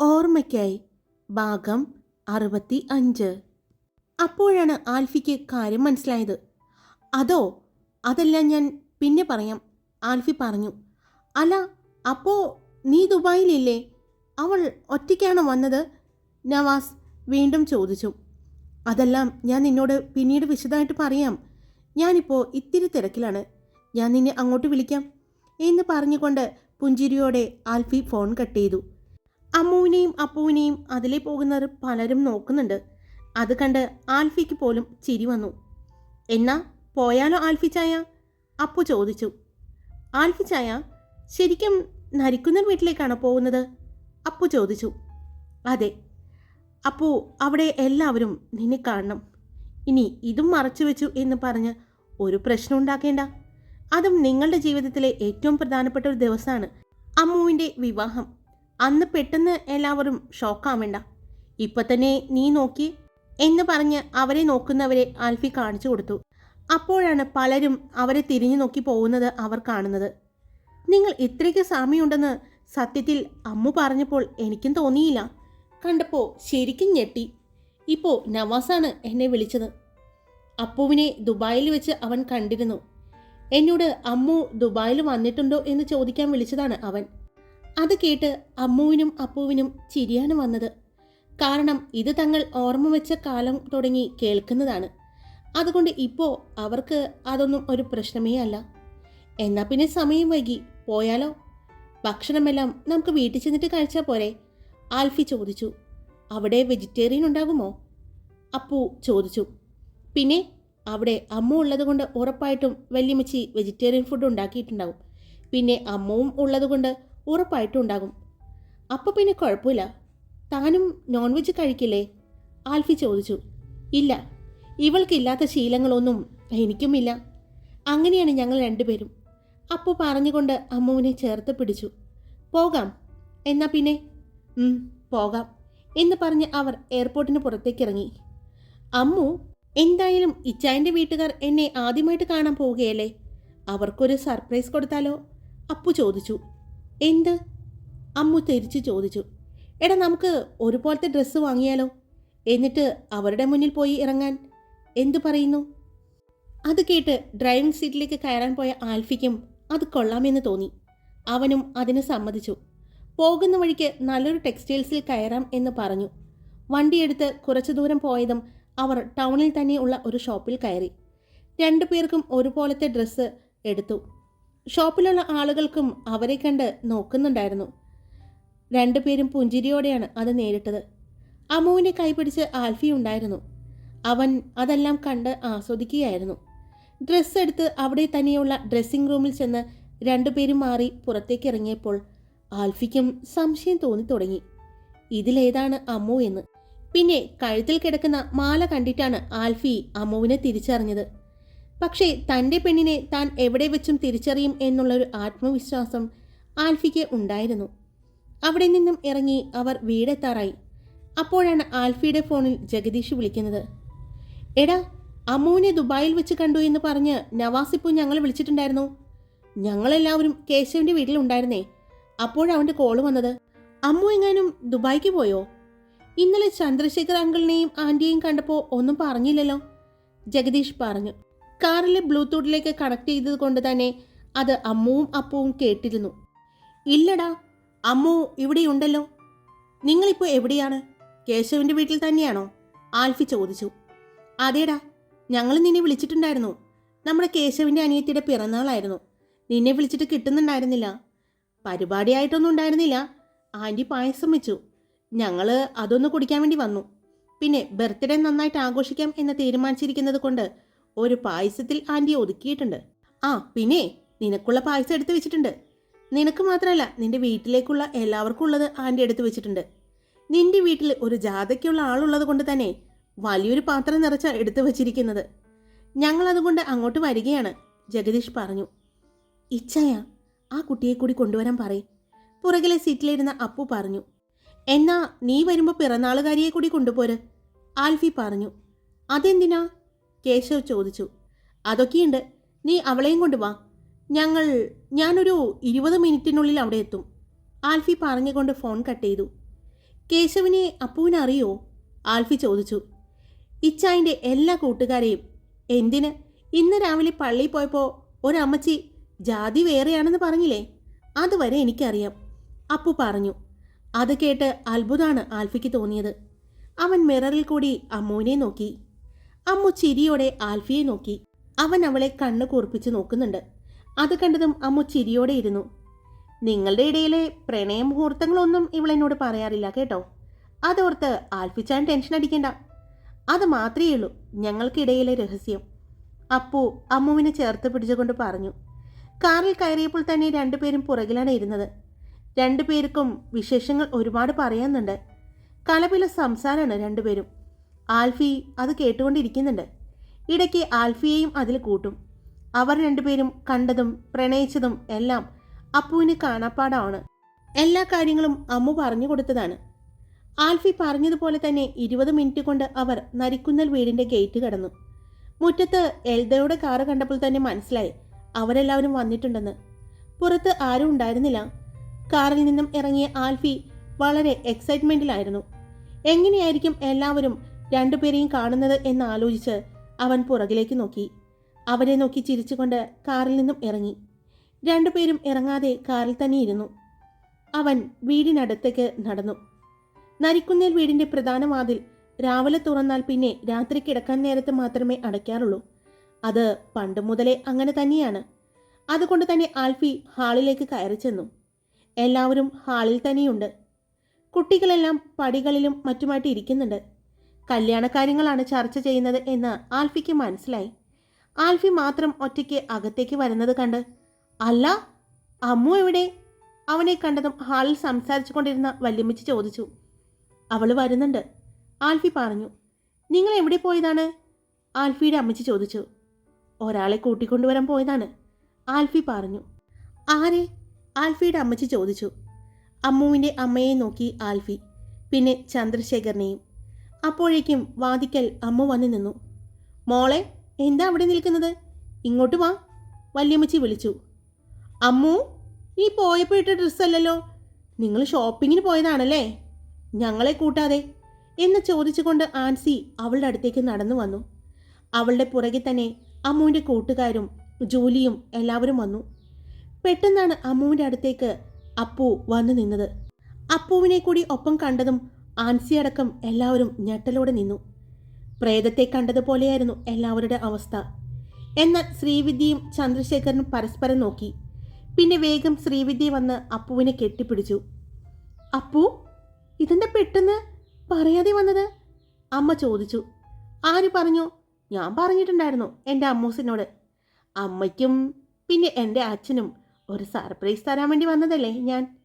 ഓർമ്മയ്ക്കായി. ഭാഗം അറുപത്തി അഞ്ച് അപ്പോഴാണ് ആൽഫിക്ക് കാര്യം മനസ്സിലായത്. അതോ അതെല്ലാം ഞാൻ പിന്നെ പറയാം. ആൽഫി പറഞ്ഞു അല്ല അപ്പോൾ നീ ദുബായിലില്ലേ? അവൾ ഒറ്റയ്ക്കാണ് വന്നത്? നവാസ് വീണ്ടും ചോദിച്ചു. അതെല്ലാം ഞാൻ നിന്നോട് പിന്നീട് വിശദമായിട്ട് പറയാം. ഞാനിപ്പോൾ ഇത്തിരി തിരക്കിലാണ്. ഞാൻ നിന്നെ അങ്ങോട്ട് വിളിക്കാം. എന്ന് പറഞ്ഞുകൊണ്ട് പുഞ്ചിരിയോടെ ആൽഫി ഫോൺ കട്ട് ചെയ്തു. അമ്മുവിനെയും അപ്പുവിനെയും അതിലെ പോകുന്നവർ പലരും നോക്കുന്നുണ്ട്. അത് കണ്ട് ആൽഫിക്ക് പോലും ചിരി വന്നു. എന്നാ പോയാലോ ആൽഫി ചായ? അപ്പു ചോദിച്ചു. ആൽഫി ചായ ശരിക്കും നരിക്കുന്ന വീട്ടിലേക്കാണോ പോകുന്നത്? അപ്പു ചോദിച്ചു. അതെ. അപ്പു അവിടെ എല്ലാവരും നിന്നെ കാണണം. ഇനി ഇതും മറച്ചു വെച്ചു എന്ന് പറഞ്ഞ് ഒരു പ്രശ്നം ഉണ്ടാക്കേണ്ട. അതും നിങ്ങളുടെ ജീവിതത്തിലെ ഏറ്റവും പ്രധാനപ്പെട്ട ഒരു ദിവസമാണ് അമ്മുവിന്റെ വിവാഹം. അന്ന് പെട്ടെന്ന് എല്ലാവരും ഷോക്കാവേണ്ട. ഇപ്പൊ തന്നെ നീ നോക്കി എന്ന് പറഞ്ഞ് അവരെ നോക്കുന്നവരെ ആൽഫി കാണിച്ചു കൊടുത്തു. അപ്പോഴാണ് പലരും അവരെ തിരിഞ്ഞു നോക്കി പോകുന്നത് അവർ കാണുന്നത്. നിങ്ങൾ ഇത്രയ്ക്ക് സാമ്യമുണ്ടെന്ന് സത്യത്തിൽ അമ്മു പറഞ്ഞപ്പോൾ എനിക്കും തോന്നിയില്ല. കണ്ടപ്പോൾ ശരിക്കും ഞെട്ടി. ഇപ്പോൾ നവാസാണ് എന്നെ വിളിച്ചത്. അപ്പുവിനെ ദുബായിൽ വെച്ച് അവൻ കണ്ടിരുന്നു. എന്നോട് അമ്മു ദുബായിൽ വന്നിട്ടുണ്ടോ എന്ന് ചോദിക്കാൻ വിളിച്ചതാണ് അവൻ. അത് കേട്ട് അമ്മുവിനും അപ്പുവിനും ചിരിയാണ് വന്നത്. കാരണം ഇത് തങ്ങൾ ഓർമ്മ വെച്ച കാലം തുടങ്ങി കേൾക്കുന്നതാണ്. അതുകൊണ്ട് ഇപ്പോൾ അവർക്ക് അതൊന്നും ഒരു പ്രശ്നമേ അല്ല. എന്നാൽ പിന്നെ സമയം വൈകി. പോയാലോ? ഭക്ഷണമെല്ലാം നമുക്ക് വീട്ടിൽ ചെന്നിട്ട് കഴിച്ചാൽ പോരെ? ആൽഫി ചോദിച്ചു. അവിടെ വെജിറ്റേറിയൻ ഉണ്ടാകുമോ? അപ്പു ചോദിച്ചു. പിന്നെ അവിടെ അമ്മ ഉള്ളതുകൊണ്ട് ഉറപ്പായിട്ടും വല്യമ്മച്ചി വെജിറ്റേറിയൻ ഫുഡ് ഉണ്ടാക്കിയിട്ടുണ്ടാവും. പിന്നെ അമ്മവും ഉള്ളത് കൊണ്ട് ഉറപ്പായിട്ടും ഉണ്ടാകും. അപ്പോൾ പിന്നെ കുഴപ്പമില്ല. താനും നോൺ വെജ് കഴിക്കില്ലേ? ആൽഫി ചോദിച്ചു. ഇല്ല. ഇവൾക്കില്ലാത്ത ശീലങ്ങളൊന്നും എനിക്കുമില്ല. അങ്ങനെയാണ് ഞങ്ങൾ രണ്ടുപേരും. അപ്പോൾ പറഞ്ഞുകൊണ്ട് അമ്മുവിനെ ചേർത്ത് പിടിച്ചു. പോകാം. എന്നാ പിന്നെ? പോകാം എന്ന് പറഞ്ഞ് അവർ എയർപോർട്ടിന് പുറത്തേക്ക് ഇറങ്ങി. അമ്മു എന്തായാലും ഇച്ചായന്റെ വീട്ടുകാർ എന്നെ ആദ്യമായിട്ട് കാണാൻ പോവുകയല്ലേ? അവർക്കൊരു സർപ്രൈസ് കൊടുത്താലോ? അപ്പു ചോദിച്ചു. എന്ത്? അമ്മു തിരിച്ചു ചോദിച്ചു. എടാ നമുക്ക് ഒരുപോലത്തെ ഡ്രസ്സ് വാങ്ങിയാലോ? എന്നിട്ട് അവരുടെ മുന്നിൽ പോയി ഇറങ്ങാൻ. എന്തു പറയുന്നു? അത് കേട്ട് ഡ്രൈവിംഗ് സീറ്റിലേക്ക് കയറാൻ പോയ ആൽഫിക്കും അത് കൊള്ളാമെന്ന് തോന്നി. അവനും അതിന് സമ്മതിച്ചു. പോകുന്ന വഴിക്ക് നല്ലൊരു ടെക്സ്റ്റൈൽസിൽ കയറാം എന്ന് പറഞ്ഞു. വണ്ടിയെടുത്ത് കുറച്ചു ദൂരം പോയതും അവർ ടൗണിൽ തന്നെയുള്ള ഒരു ഷോപ്പിൽ കയറി. രണ്ടു പേർക്കും ഒരുപോലത്തെ ഡ്രസ്സ് എടുത്തു. ഷോപ്പിലുള്ള ആളുകൾക്കും അവരെ കണ്ട് നോക്കുന്നുണ്ടായിരുന്നു. രണ്ടുപേരും പുഞ്ചിരിയോടെയാണ് അത് നേരിട്ടത്. അമ്മുവിനെ കൈപിടിച്ച് ആൽഫി ഉണ്ടായിരുന്നു. അവൻ അതെല്ലാം കണ്ട് ആസ്വദിക്കുകയായിരുന്നു. ഡ്രസ്സ് എടുത്ത് അവിടെ തന്നെയുള്ള ഡ്രസ്സിംഗ് റൂമിൽ ചെന്ന് രണ്ടുപേരും മാറി പുറത്തേക്ക് ഇറങ്ങിയപ്പോൾ ആൽഫിക്കും സംശയം തോന്നി തുടങ്ങി. ഇതിലേതാണ് അമ്മു എന്ന്. പിന്നെ കഴുത്തിൽ കിടക്കുന്ന മാല കണ്ടിട്ടാണ് ആൽഫി അമ്മുവിനെ തിരിച്ചറിഞ്ഞത്. പക്ഷേ തന്റെ പെണ്ണിനെ താൻ എവിടെ വെച്ചും തിരിച്ചറിയും എന്നുള്ളൊരു ആത്മവിശ്വാസം ആൽഫിക്ക് ഉണ്ടായിരുന്നു. അവിടെ നിന്നും ഇറങ്ങി അവർ വീടെത്താറായി. അപ്പോഴാണ് ആൽഫിയുടെ ഫോണിൽ ജഗദീഷ് വിളിക്കുന്നത്. എടാ അമ്മുവിനെ ദുബായിൽ വെച്ച് കണ്ടു എന്ന് പറഞ്ഞ് നവാസിപ്പു ഞങ്ങൾ വിളിച്ചിട്ടുണ്ടായിരുന്നു. ഞങ്ങളെല്ലാവരും കേശവന്റെ വീട്ടിലുണ്ടായിരുന്നേ അപ്പോഴവന്റെ കോൾ വന്നത്. അമ്മു എങ്ങാനും ദുബായിക്ക് പോയോ? ഇന്നലെ ചന്ദ്രശേഖർ അങ്കിളിനെയും ആന്റിയെയും കണ്ടപ്പോൾ ഒന്നും പറഞ്ഞില്ലല്ലോ. ജഗദീഷ് പറഞ്ഞു. കാറിലെ ബ്ലൂടൂത്തിലേക്ക് കണക്ട് ചെയ്തത് കൊണ്ട് തന്നെ അത് അമ്മുവും അപ്പുവും കേട്ടിരുന്നു. ഇല്ലടാ അമ്മു ഇവിടെയുണ്ടല്ലോ. നിങ്ങളിപ്പോൾ എവിടെയാണ്? കേശവന്റെ വീട്ടിൽ തന്നെയാണോ? ആൽഫി ചോദിച്ചു. അതേടാ ഞങ്ങൾ നിന്നെ വിളിച്ചിട്ടുണ്ടായിരുന്നു. നമ്മുടെ കേശവിന്റെ അനിയത്തിയുടെ പിറന്നാളായിരുന്നു. നിന്നെ വിളിച്ചിട്ട് കിട്ടുന്നുണ്ടായിരുന്നില്ല. പരിപാടിയായിട്ടൊന്നും ഉണ്ടായിരുന്നില്ല. ആന്റി പായസം വെച്ചു. ഞങ്ങൾ അതൊന്ന് കുടിക്കാൻ വേണ്ടി വന്നു. പിന്നെ ബർത്ത്ഡേ നന്നായിട്ട് ആഘോഷിക്കാം എന്ന് തീരുമാനിച്ചിരിക്കുന്നത് കൊണ്ട് ഒരു പായസത്തിൽ ആന്റി ഒതുക്കിയിട്ടുണ്ട്. ആ പിന്നെ നിനക്കുള്ള പായസം എടുത്തു വെച്ചിട്ടുണ്ട്. നിനക്ക് മാത്രമല്ല നിന്റെ വീട്ടിലേക്കുള്ള എല്ലാവർക്കും ഉള്ളത് ആന്റി എടുത്തു വെച്ചിട്ടുണ്ട്. നിന്റെ വീട്ടിൽ ഒരു ജാഥയ്ക്കുള്ള ആളുള്ളത് കൊണ്ട് തന്നെ വലിയൊരു പാത്രം നിറച്ച എടുത്തു വച്ചിരിക്കുന്നത്. ഞങ്ങളതുകൊണ്ട് അങ്ങോട്ട് വരികയാണ് ജഗദീഷ് പറഞ്ഞു. ഇച്ഛയ ആ കുട്ടിയെ കൂടി കൊണ്ടുവരാൻ പറയും. പുറകിലെ സീറ്റിലിരുന്ന അപ്പു പറഞ്ഞു. എന്നാ നീ വരുമ്പോൾ പിറന്നാളുകാരിയെ കൂടി കൊണ്ടുപോര് ആൽഫി പറഞ്ഞു. അതെന്തിനാ? കേശവ് ചോദിച്ചു. അതൊക്കെയുണ്ട്. നീ അവളെയും കൊണ്ട് വാ. ഞങ്ങൾ ഞാനൊരു ഇരുപത് മിനിറ്റിനുള്ളിൽ അവിടെ എത്തും. ആൽഫി പറഞ്ഞുകൊണ്ട് ഫോൺ കട്ട് ചെയ്തു. കേശവിനെ അപ്പുവിനറിയോ ആൽഫി ചോദിച്ചു. ഇച്ചായന്റെ എല്ലാ കൂട്ടുകാരെയും. എന്തിന്? ഇന്ന് രാവിലെ പള്ളിയിൽ പോയപ്പോൾ ഒരമ്മച്ചി ജാതി വേറെയാണെന്ന് പറഞ്ഞില്ലേ? അതുവരെ എനിക്കറിയാം അപ്പു പറഞ്ഞു. അത് കേട്ട് അത്ഭുതമാണ് ആൽഫിക്ക് തോന്നിയത്. അവൻ മിററിൽ കൂടി അമ്മുവിനെ നോക്കി. അമ്മു ചിരിയോടെ ആൽഫിയെ നോക്കി. അവൻ അവളെ കണ്ണു കൂർപ്പിച്ച് നോക്കുന്നുണ്ട്. അത് കണ്ടതും അമ്മു ചിരിയോടെ ഇരുന്നു. നിങ്ങളുടെ ഇടയിലെ പ്രണയ മുഹൂർത്തങ്ങളൊന്നും ഇവളെന്നോട് പറയാറില്ല കേട്ടോ. അതോർത്ത് ആൽഫിച്ചാൻ ടെൻഷൻ അടിക്കണ്ട. അത് മാത്രമേ ഉള്ളൂ ഞങ്ങൾക്കിടയിലെ രഹസ്യം. അപ്പു അമ്മുവിനെ ചേർത്ത് പിടിച്ചുകൊണ്ട് പറഞ്ഞു. കാറിൽ കയറിയപ്പോൾ തന്നെ രണ്ടുപേരും പുറകിലാണ് ഇരുന്നത്. രണ്ടുപേർക്കും വിശേഷങ്ങൾ ഒരുപാട് പറയാനുണ്ട്. കലപില സംസാരമാണ് രണ്ടുപേരും. ആൽഫി അത് കേട്ടുകൊണ്ടിരിക്കുന്നുണ്ട്. ഇടയ്ക്ക് ആൽഫിയെയും അതിൽ കൂട്ടും. അവർ രണ്ടുപേരും കണ്ടതും പ്രണയിച്ചതും എല്ലാം അപ്പുവിന് കാണാപ്പാടാണ്. എല്ലാ കാര്യങ്ങളും അമ്മു പറഞ്ഞു കൊടുത്തതാണ്. ആൽഫി പറഞ്ഞതുപോലെ തന്നെ ഇരുപത് മിനിറ്റ് കൊണ്ട് അവർ നരിക്കുന്നൽ വീടിന്റെ ഗേറ്റ് കടന്നു. മുറ്റത്ത് എൽദയുടെ കാറ് കണ്ടപ്പോൾ തന്നെ മനസ്സിലായി അവരെല്ലാവരും വന്നിട്ടുണ്ടെന്ന്. പുറത്ത് ആരും ഉണ്ടായിരുന്നില്ല. കാറിൽ നിന്നും ഇറങ്ങിയ ആൽഫി വളരെ എക്സൈറ്റ്മെന്റിലായിരുന്നു എങ്ങനെയായിരിക്കും എല്ലാവരും രണ്ടുപേരെയും കാണുന്നത് എന്നാലോചിച്ച് അവൻ പുറകിലേക്ക് നോക്കി. അവരെ നോക്കി ചിരിച്ചുകൊണ്ട് കാറിൽ നിന്നും ഇറങ്ങി. രണ്ടുപേരും ഇറങ്ങാതെ കാറിൽ തന്നെ ഇരുന്നു. അവൻ വീടിനടുത്തേക്ക് നടന്നു. നരിക്കുന്നേൽ വീടിന്റെ പ്രധാന വാതിൽ രാവിലെ തുറന്നാൽ പിന്നെ രാത്രി കിടക്കാൻ നേരത്ത് മാത്രമേ അടയ്ക്കാറുള്ളൂ. അത് പണ്ട് മുതലേ അങ്ങനെ തന്നെയാണ്. അതുകൊണ്ട് തന്നെ ആൽഫി ഹാളിലേക്ക് കയറി ചെന്നു. എല്ലാവരും ഹാളിൽ തന്നെയുണ്ട്. കുട്ടികളെല്ലാം പടികളിലും മറ്റുമായിട്ട് ഇരിക്കുന്നുണ്ട്. കല്യാണക്കാര്യങ്ങളാണ് ചർച്ച ചെയ്യുന്നത് എന്ന് ആൽഫിക്ക് മനസ്സിലായി. ആൽഫി മാത്രം ഒറ്റയ്ക്ക് അകത്തേക്ക് വരുന്നത് കണ്ട് അല്ല അമ്മു എവിടെ? അവനെ കണ്ടതും ഹാളിൽ സംസാരിച്ചു കൊണ്ടിരുന്ന വല്യമ്മച്ചി ചോദിച്ചു. അവൾ വരുന്നുണ്ട്. ആൽഫി പറഞ്ഞു നിങ്ങൾ എവിടെ പോയതാണ്? ആൽഫിയുടെ അമ്മച്ചി ചോദിച്ചു ഒരാളെ കൂട്ടിക്കൊണ്ടുവരാൻ പോയതാണ്. ആൽഫി പറഞ്ഞു ആരെ? ആൽഫിയുടെ അമ്മച്ചി ചോദിച്ചു അമ്മുവിന്റെ അമ്മയെ നോക്കി ആൽഫി പിന്നെ ചന്ദ്രശേഖരനെയും. അപ്പോഴേക്കും വാതിക്കൽ അമ്മ വന്നു നിന്നു. മോളെ എന്താ അവിടെ നിൽക്കുന്നത്? ഇങ്ങോട്ട് വാ വല്യമ്മച്ചി വിളിച്ചു. അമ്മു നീ പോയപ്പോൾ ഇട്ട ഡ്രസ്സല്ലല്ലോ? നിങ്ങൾ ഷോപ്പിങ്ങിന് പോയതാണല്ലേ? ഞങ്ങളെ കൂട്ടാതെ എന്ന് ചോദിച്ചുകൊണ്ട് ആൻസി അവളുടെ അടുത്തേക്ക് നടന്നു വന്നു. അവളുടെ പുറകെ തന്നെ അമ്മുവിന്റെ കൂട്ടുകാരും ജോലിയും എല്ലാവരും വന്നു. പെട്ടെന്നാണ് അമ്മുവിന്റെ അടുത്തേക്ക് അപ്പു വന്നു നിന്നത്. അപ്പുവിനെ കൂടി ഒപ്പം കണ്ടതും ആൻസി അടക്കം എല്ലാവരും ഞെട്ടലോടെ നിന്നു. പ്രേതത്തെ കണ്ടതുപോലെയായിരുന്നു എല്ലാവരുടെ അവസ്ഥ. എന്നാൽ ശ്രീവിദ്യയും ചന്ദ്രശേഖരനും പരസ്പരം നോക്കി. പിന്നെ വേഗം ശ്രീവിദ്യ വന്ന് അപ്പുവിനെ കെട്ടിപ്പിടിച്ചു. അപ്പു ഇതെന്താ പെട്ടെന്ന്? പറയാതെ വന്നത്? അമ്മ ചോദിച്ചു. ആര് പറഞ്ഞു? ഞാൻ പറഞ്ഞിട്ടുണ്ടായിരുന്നു എന്റെ അമ്മൂസിനോട്. അമ്മയ്ക്കും പിന്നെ എന്റെ അച്ഛനും ഒരു സർപ്രൈസ് തരാൻ വേണ്ടി വന്നതല്ലേ ഞാൻ?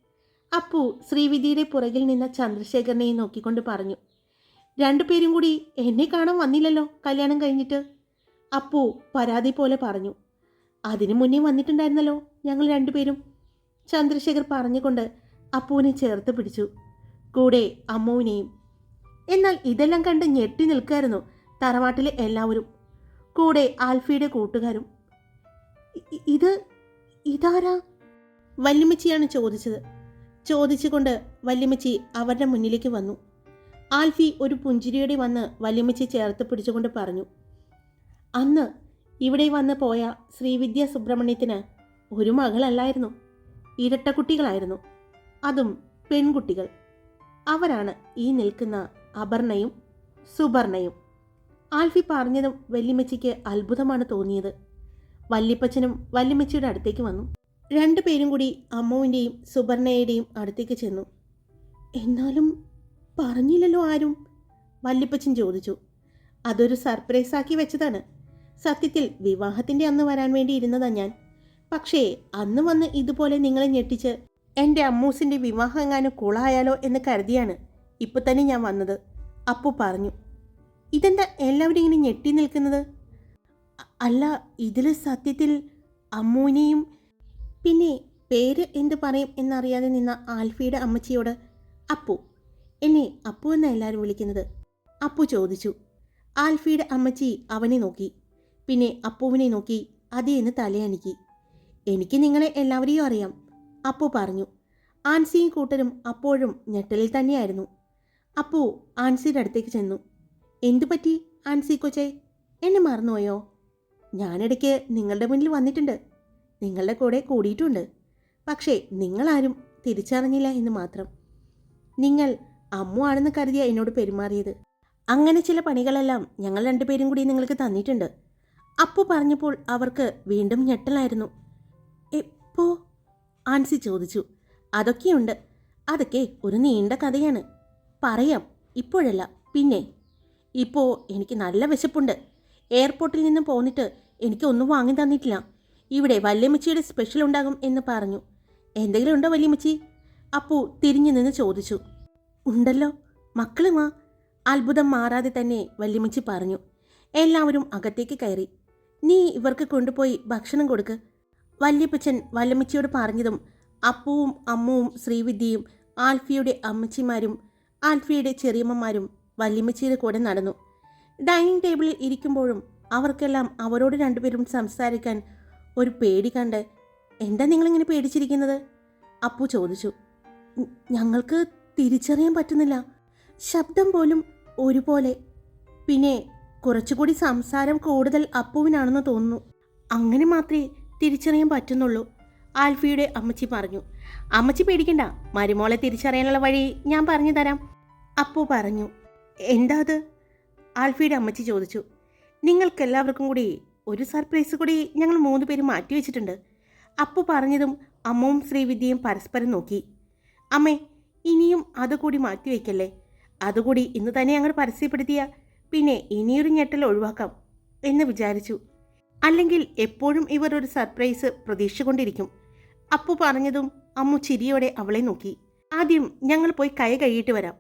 അപ്പു ശ്രീവിധിയുടെ പുറകിൽ നിന്ന ചന്ദ്രശേഖരനെ നോക്കിക്കൊണ്ട് പറഞ്ഞു രണ്ടുപേരും കൂടി എന്നെ കാണാൻ വന്നില്ലല്ലോ കല്യാണം കഴിഞ്ഞിട്ട്? അപ്പു പരാതി പോലെ പറഞ്ഞു അതിനു മുന്നേ വന്നിട്ടുണ്ടായിരുന്നല്ലോ ഞങ്ങൾ രണ്ടുപേരും ചന്ദ്രശേഖർ പറഞ്ഞുകൊണ്ട് അപ്പുവിനെ ചേർത്ത് പിടിച്ചു കൂടെ അമ്മുവിനെയും. എന്നാൽ ഇതെല്ലാം കണ്ട് ഞെട്ടി നിൽക്കായിരുന്നു തറവാട്ടിലെ എല്ലാവരും കൂടെ ആൽഫിയുടെ കൂട്ടുകാരും. ഇത് ഇതാരാ? വല്യമ്മച്ചിയാണ് ചോദിച്ചത്. ചോദിച്ചുകൊണ്ട് വല്യമ്മച്ചി അവരുടെ മുന്നിലേക്ക് വന്നു. ആൽഫി ഒരു പുഞ്ചിരിയോടെ വന്ന് വല്യമ്മച്ചി ചേർത്ത് പിടിച്ചുകൊണ്ട് പറഞ്ഞു അന്ന് ഇവിടെ വന്ന് പോയ ശ്രീവിദ്യ സുബ്രഹ്മണ്യത്തിന് ഒരു മകളല്ലായിരുന്നു. ഇരട്ടക്കുട്ടികളായിരുന്നു. അതും പെൺകുട്ടികൾ. അവരാണ് ഈ നിൽക്കുന്ന അപർണയും സുബർണയും. ആൽഫി പറഞ്ഞതും വല്യമ്മച്ചിക്ക് അത്ഭുതമാണ് തോന്നിയത്. വല്യപ്പച്ചനും വല്യമ്മച്ചിയുടെ അടുത്തേക്ക് വന്നു. രണ്ടുപേരും കൂടി അമ്മുവിന്റെയും സുബർണയുടെയും അടുത്തേക്ക് ചെന്നു. എന്നാലും പറഞ്ഞില്ലല്ലോ ആരും? വല്ലിപ്പച്ചൻ ചോദിച്ചു. അതൊരു സർപ്രൈസ് ആക്കി വെച്ചതാണ്. സത്യത്തിൽ വിവാഹത്തിന്റെ അന്ന് വരാൻ വേണ്ടി ഇരുന്നതാ ഞാൻ. പക്ഷേ അന്ന് വന്ന് ഇതുപോലെ നിങ്ങളെ ഞെട്ടിച്ച് എന്റെ അമ്മൂസിന്റെ വിവാഹം എങ്ങാനും കുളായാലോ എന്ന് കരുതിയാണ് ഇപ്പൊ തന്നെ ഞാൻ വന്നത് അപ്പു പറഞ്ഞു. ഇതെന്താ എല്ലാവരും ഇങ്ങനെ ഞെട്ടി നിൽക്കുന്നത്? അല്ല ഇതിൽ സത്യത്തിൽ അമ്മൂനെയും പിന്നെ പേര് എന്ത് പറയും എന്നറിയാതെ നിന്ന ആൽഫിയുടെ അമ്മച്ചിയോട് അപ്പു. എന്നെ അപ്പു എന്ന എല്ലാവരും വിളിക്കുന്നത്? അപ്പു ചോദിച്ചു. ആൽഫിയുടെ അമ്മച്ചി അവനെ നോക്കി. പിന്നെ അപ്പുവിനെ നോക്കി അതിയെന്ന് തലയണിക്കി. എനിക്ക് നിങ്ങളെ എല്ലാവരെയും അറിയാം അപ്പു പറഞ്ഞു. ആൻസിയും കൂട്ടരും അപ്പോഴും ഞെട്ടലിൽ തന്നെയായിരുന്നു. അപ്പു ആൻസിയുടെ അടുത്തേക്ക് ചെന്നു. എന്തു പറ്റി ആൻസി കൊച്ചേ? എന്നെ മറന്നുപോയോ? ഞാനിടയ്ക്ക് നിങ്ങളുടെ മുന്നിൽ വന്നിട്ടുണ്ട്. നിങ്ങളുടെ കൂടെ കൂടിയിട്ടുണ്ട്. പക്ഷേ നിങ്ങളാരും തിരിച്ചറിഞ്ഞില്ല എന്ന് മാത്രം. നിങ്ങൾ അമ്മു ആണെന്ന് കരുതിയ എന്നോട് പെരുമാറിയത്. അങ്ങനെ ചില പണികളെല്ലാം ഞങ്ങൾ രണ്ടുപേരും കൂടി നിങ്ങൾക്ക് തന്നിട്ടുണ്ട്. അപ്പു പറഞ്ഞപ്പോൾ അവർക്ക് വീണ്ടും ഞെട്ടലായിരുന്നു. എപ്പോ? ആൻസി ചോദിച്ചു. അതൊക്കെയുണ്ട്. അതൊക്കെ ഒരു നീണ്ട കഥയാണ്. പറയാം. ഇപ്പോഴല്ല. പിന്നെ. ഇപ്പോൾ എനിക്ക് നല്ല വിശപ്പുണ്ട്. എയർപോർട്ടിൽ നിന്ന് പോന്നിട്ട് എനിക്കൊന്നും വാങ്ങി തന്നിട്ടില്ല. ഇവിടെ വല്യമ്മച്ചിയുടെ സ്പെഷ്യൽ ഉണ്ടാകും എന്ന് പറഞ്ഞു. എന്തെങ്കിലും ഉണ്ടോ വല്യമ്മച്ചി? അപ്പു തിരിഞ്ഞു നിന്ന് ചോദിച്ചു. ഉണ്ടല്ലോ മക്കളുമാ അത്ഭുതം മാറാതെ തന്നെ വല്യമ്മച്ചി പറഞ്ഞു. എല്ലാവരും അകത്തേക്ക് കയറി. നീ ഇവർക്ക് കൊണ്ടുപോയി ഭക്ഷണം കൊടുക്ക്. വല്യപ്പച്ചൻ വല്യമ്മച്ചിയോട് പറഞ്ഞതും അപ്പുവും അമ്മുവും ശ്രീവിദ്യയും ആൽഫിയുടെ അമ്മച്ചിമാരും ആൽഫിയുടെ ചെറിയമ്മമാരും വല്യമ്മച്ചിയുടെ കൂടെ നടന്നു. ഡൈനിങ് ടേബിളിൽ ഇരിക്കുമ്പോഴും അവർക്കെല്ലാം അവരോട് രണ്ടുപേരും സംസാരിക്കാൻ ഒരു പേടി കണ്ട് എന്താ നിങ്ങളിങ്ങനെ പേടിച്ചിരിക്കുന്നത്? അപ്പു ചോദിച്ചു ഞങ്ങൾക്ക് തിരിച്ചറിയാൻ പറ്റുന്നില്ല. ശബ്ദം പോലും ഒരുപോലെ. പിന്നെ കുറച്ചുകൂടി സംസാരം കൂടുതൽ അപ്പുവിനാണെന്ന് തോന്നുന്നു. അങ്ങനെ മാത്രമേ തിരിച്ചറിയാൻ പറ്റുന്നുള്ളൂ. ആൽഫിയുടെ അമ്മച്ചി പറഞ്ഞു അമ്മച്ചി പേടിക്കണ്ട. മരുമോളെ തിരിച്ചറിയാനുള്ള വഴി ഞാൻ പറഞ്ഞു തരാം. അപ്പു പറഞ്ഞു എന്താ അത്? ആൽഫിയുടെ അമ്മച്ചി ചോദിച്ചു നിങ്ങൾക്കെല്ലാവർക്കും കൂടി ഒരു സർപ്രൈസ് കൂടി ഞങ്ങൾ മൂന്ന് പേര് മാറ്റി വെച്ചിട്ടുണ്ട്. അപ്പു പറഞ്ഞതും അമ്മവും ശ്രീവിദ്യയും പരസ്പരം നോക്കി. അമ്മേ ഇനിയും അതുകൂടി മാറ്റി വയ്ക്കല്ലേ അതുകൂടി ഇന്ന് തന്നെ ഞങ്ങൾ പരസ്യപ്പെടുത്തിയ പിന്നെ ഇനിയൊരു ഞെട്ടൽ ഒഴിവാക്കാം എന്ന് വിചാരിച്ചു. അല്ലെങ്കിൽ എപ്പോഴും ഇവർ ഒരു സർപ്രൈസ് പ്രതീക്ഷിച്ചുകൊണ്ടിരിക്കും. അപ്പു പറഞ്ഞതും അമ്മു ചിരിയോടെ അവളെ നോക്കി. ആദ്യം ഞങ്ങൾ പോയി കൈ കഴുകിയിട്ട് വരാം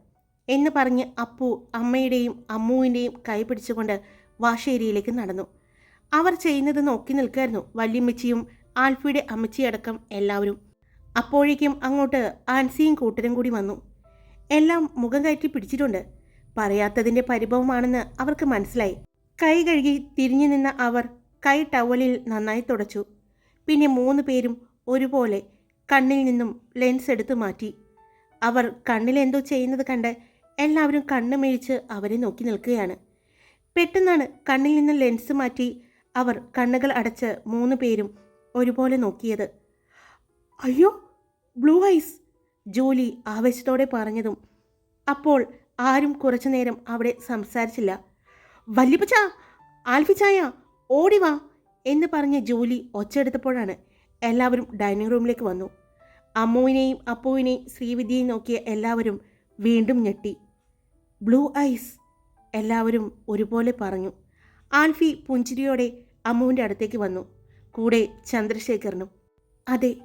എന്ന് പറഞ്ഞ് അപ്പു അമ്മയുടെയും അമ്മുവിന്റെയും കൈ പിടിച്ചുകൊണ്ട് വാശേരിയിലേക്ക് നടന്നു. അവർ ചെയ്യുന്നത് നോക്കി നിൽക്കായിരുന്നു വല്യമ്മച്ചിയും ആൽഫിയുടെ അമ്മച്ചിയടക്കം എല്ലാവരും. അപ്പോഴേക്കും അങ്ങോട്ട് ആൻസിയും കൂട്ടരും കൂടി വന്നു. എല്ലാം മുഖം കയറ്റി പിടിച്ചിട്ടുണ്ട്. പറയാത്തതിന്റെ പരിഭവമാണെന്ന് അവർക്ക് മനസ്സിലായി. കൈ കഴുകി തിരിഞ്ഞു നിന്ന അവർ കൈ ടവലിൽ നന്നായി തുടച്ചു. പിന്നെ മൂന്ന് പേരും ഒരുപോലെ കണ്ണിൽ നിന്നും ലെൻസ് എടുത്തു മാറ്റി. അവർ കണ്ണിലെന്തോ ചെയ്യുന്നത് കണ്ട് എല്ലാവരും കണ്ണ് മേഴിച്ച് അവരെ നോക്കി നിൽക്കുകയാണ്. പെട്ടെന്നാണ് കണ്ണിൽ നിന്ന് ലെൻസ് മാറ്റി അവർ കണ്ണുകൾ അടച്ച് മൂന്ന് പേരും ഒരുപോലെ നോക്കിയത്. അയ്യോ ബ്ലൂ ഐസ് ജൂലി ആവേശത്തോടെ പറഞ്ഞതും. അപ്പോൾ ആരും കുറച്ചു നേരം അവിടെ സംസാരിച്ചില്ല. വല്യപ്പച്ച ആൽഫിച്ചായ ഓടി വാ എന്ന് പറഞ്ഞ് ജോലി ഒച്ചെടുത്തപ്പോഴാണ് എല്ലാവരും ഡൈനിങ് റൂമിലേക്ക് വന്നു. അമ്മുവിനെയും അപ്പുവിനെയും ശ്രീവിദ്യയും നോക്കിയ എല്ലാവരും വീണ്ടും ഞെട്ടി. ബ്ലൂ ഐസ് എല്ലാവരും ഒരുപോലെ പറഞ്ഞു. ആൽഫി പുഞ്ചിരിയോടെ അമ്മുവിന്റെ അടുത്തേക്ക് വന്നു. കൂടെ ചന്ദ്രശേഖരനും. അതെ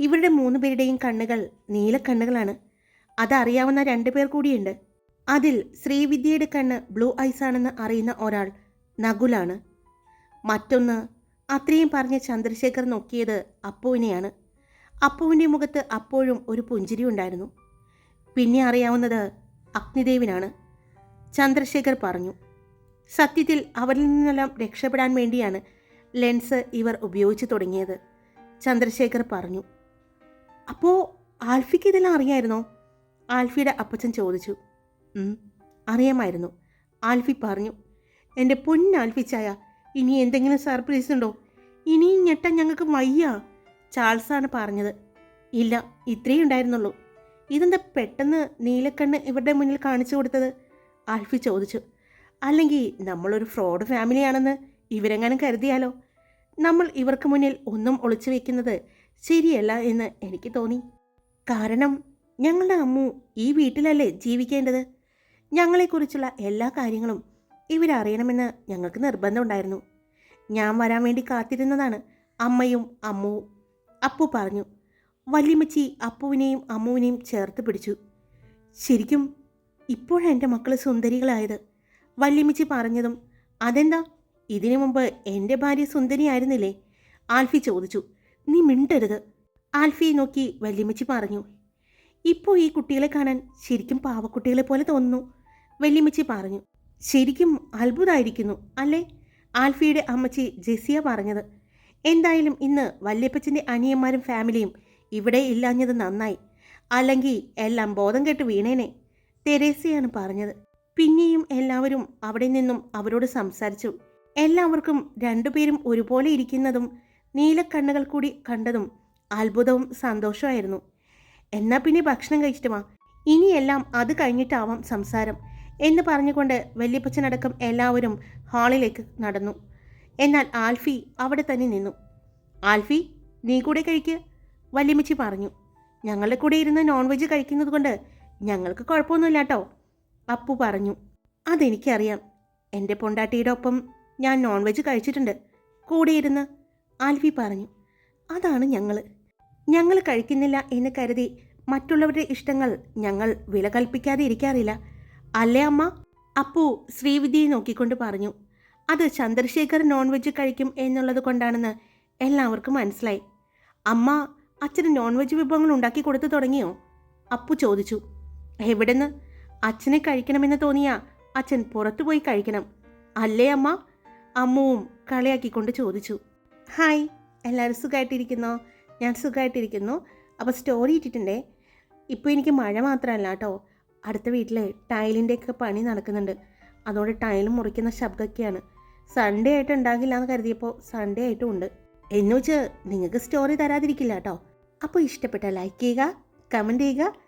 ഇവരുടെ മൂന്ന് പേരുടെയും കണ്ണുകൾ നീലക്കണ്ണുകളാണ് അതറിയാവുന്ന രണ്ടു പേർ കൂടിയുണ്ട്. അതിൽ ശ്രീവിദ്യയുടെ കണ്ണ് ബ്ലൂ ഐസ് ആണെന്ന് അറിയുന്ന ഒരാൾ നകുലാണ്. മറ്റൊന്ന് അത്രയും പറഞ്ഞ ചന്ദ്രശേഖർ നോക്കിയത് അപ്പുവിനെയാണ്. അപ്പുവിന്റെ മുഖത്ത് അപ്പോഴും ഒരു പുഞ്ചിരി ഉണ്ടായിരുന്നു. പിന്നെ അറിയാവുന്നത് അഗ്നിദേവിനാണ്. ചന്ദ്രശേഖർ പറഞ്ഞു സത്യത്തിൽ അവരിൽ നിന്നെല്ലാം രക്ഷപ്പെടാൻ വേണ്ടിയാണ് ലെൻസ് ഇവർ ഉപയോഗിച്ചു തുടങ്ങിയത്. ചന്ദ്രശേഖർ പറഞ്ഞു അപ്പോൾ ആൽഫിക്ക് ഇതെല്ലാം അറിയായിരുന്നോ? ആൽഫിയുടെ അപ്പച്ചൻ ചോദിച്ചു "ഉം, അറിയാമായിരുന്നു. ആൽഫി പറഞ്ഞു എന്റെ പൊന്നാൽഫിച്ചായ ഇനി എന്തെങ്കിലും സർപ്രൈസ് ഉണ്ടോ? ഇനിയും ഞെട്ടാൻ ഞങ്ങൾക്ക് വയ്യ ചാൾസാണ് പറഞ്ഞത്. ഇല്ല ഇത്രയേ ഉണ്ടായിരുന്നുള്ളൂ. ഇതെന്താ പെട്ടെന്ന് നീലക്കണ്ണ് ഇവരുടെ മുന്നിൽ കാണിച്ചു കൊടുത്തത്? ആൽഫി ചോദിച്ചു അല്ലെങ്കിൽ നമ്മളൊരു ഫ്രോഡ് ഫാമിലിയാണെന്ന് ഇവരെങ്ങാനും കരുതിയാലോ? നമ്മൾ ഇവർക്ക് മുന്നിൽ ഒന്നും ഒളിച്ചു വെക്കുന്നത് ശരിയല്ല എന്ന് എനിക്ക് തോന്നി. കാരണം ഞങ്ങളുടെ അമ്മു ഈ വീട്ടിലല്ലേ ജീവിക്കേണ്ടത്? ഞങ്ങളെക്കുറിച്ചുള്ള എല്ലാ കാര്യങ്ങളും ഇവരറിയണമെന്ന് ഞങ്ങൾക്ക് നിർബന്ധമുണ്ടായിരുന്നു. ഞാൻ വരാൻ വേണ്ടി കാത്തിരുന്നതാണ് അമ്മയും അമ്മുവും. അപ്പു പറഞ്ഞു. വല്യമ്മച്ചി അപ്പുവിനെയും അമ്മുവിനെയും ചേർത്ത് പിടിച്ചു. ശരിക്കും ഇപ്പോഴെന്റെ മക്കൾ സുന്ദരികളായത്? വല്യമ്മച്ചി പറഞ്ഞതും അതെന്താ? ഇതിനു മുമ്പ് എന്റെ ഭാര്യ സുന്ദരിയായിരുന്നില്ലേ ആൽഫി ചോദിച്ചു. നീ മിണ്ടരുത്. ആൽഫിയെ നോക്കി വല്യമ്മച്ചി പറഞ്ഞു. ഇപ്പോൾ ഈ കുട്ടികളെ കാണാൻ ശരിക്കും പാവക്കുട്ടികളെ പോലെ തോന്നുന്നു വല്യമ്മച്ചി പറഞ്ഞു. ശരിക്കും അത്ഭുതമായിരിക്കുന്നു അല്ലേ? ആൽഫിയുടെ അമ്മച്ചി ജെസിയ പറഞ്ഞത്. എന്തായാലും ഇന്ന് വല്യപ്പച്ചന്റെ അനിയന്മാരും ഫാമിലിയും ഇവിടെ ഇല്ലാഞ്ഞത് നന്നായി. അല്ലെങ്കിൽ എല്ലാം ബോധം കെട്ട് വീണേനെ തെരേസയാണ് പറഞ്ഞത്. പിന്നെയും എല്ലാവരും അവിടെ നിന്നും അവരോട് സംസാരിച്ചു. എല്ലാവർക്കും രണ്ടുപേരും ഒരുപോലെ ഇരിക്കുന്നതും നീലക്കണ്ണുകൾ കൂടി കണ്ടതും അത്ഭുതവും സന്തോഷമായിരുന്നു. എന്നാ പിന്നെ ഭക്ഷണം കഴിച്ചിട്ട് വാ. ഇനിയെല്ലാം അത് കഴിഞ്ഞിട്ടാവാം സംസാരം എന്ന് പറഞ്ഞുകൊണ്ട് വല്യപ്പച്ചനടക്കം എല്ലാവരും ഹാളിലേക്ക് നടന്നു. എന്നാൽ ആൽഫി അവിടെ തന്നെ നിന്നു. ആൽഫി നീ കൂടെ കഴിക്കുക വല്യമ്മച്ചി പറഞ്ഞു. ഞങ്ങളുടെ കൂടെ ഇരുന്ന് നോൺ വെജ് കഴിക്കുന്നത് കൊണ്ട് ഞങ്ങൾക്ക് കുഴപ്പമൊന്നുമില്ല കേട്ടോ അപ്പു പറഞ്ഞു അതെനിക്കറിയാം. എന്റെ പൊണ്ടാട്ടിയുടെ ഒപ്പം ഞാൻ നോൺ വെജ് കഴിച്ചിട്ടുണ്ട്. കൂടെയിരുന്ന് ആൽവി പറഞ്ഞു അതാണ് ഞങ്ങൾ ഞങ്ങൾ കഴിക്കുന്നില്ല എന്ന് കരുതി മറ്റുള്ളവരുടെ ഇഷ്ടങ്ങൾ ഞങ്ങൾ വില കൽപ്പിക്കാതെ ഇരിക്കാറില്ല. അല്ലേ അമ്മ? അപ്പു ശ്രീവിദ്യയെ നോക്കിക്കൊണ്ട് പറഞ്ഞു അത് ചന്ദ്രശേഖർ നോൺ വെജ് കഴിക്കും എന്നുള്ളത് കൊണ്ടാണെന്ന് എല്ലാവർക്കും മനസ്സിലായി. അമ്മ അച്ഛന് നോൺ വെജ് വിഭവങ്ങൾ ഉണ്ടാക്കി കൊടുത്തു തുടങ്ങിയോ? അപ്പു ചോദിച്ചു എവിടെന്ന്? അച്ഛനെ കഴിക്കണമെന്ന് തോന്നിയാ അച്ഛൻ പുറത്തുപോയി കഴിക്കണം. അല്ലേ അമ്മ? അമ്മുവും കളിയാക്കിക്കൊണ്ട് ചോദിച്ചു. ഹായ് എല്ലാവരും സുഖമായിട്ടിരിക്കുന്നോ ഞാൻ സുഖമായിട്ടിരിക്കുന്നു അപ്പോൾ സ്റ്റോറി ഇട്ടിട്ടുണ്ടേ? ഇപ്പോൾ എനിക്ക് മഴ മാത്രമല്ല കേട്ടോ അടുത്ത വീട്ടിൽ ടൈലിന്റെയൊക്കെ പണി നടക്കുന്നുണ്ട്. അതുകൊണ്ട് ടൈലും മുറിക്കുന്ന ശബ്ദമൊക്കെയാണ്. സൺഡേ ആയിട്ട് ഉണ്ടാകില്ല എന്ന് കരുതിയപ്പോൾ സൺഡേ ആയിട്ടും ഉണ്ട്. എന്ന് വെച്ച് നിങ്ങൾക്ക് സ്റ്റോറി തരാതിരിക്കില്ല കേട്ടോ അപ്പോൾ ഇഷ്ടപ്പെട്ട ലൈക്ക് ചെയ്യുക കമന്റ് ചെയ്യുക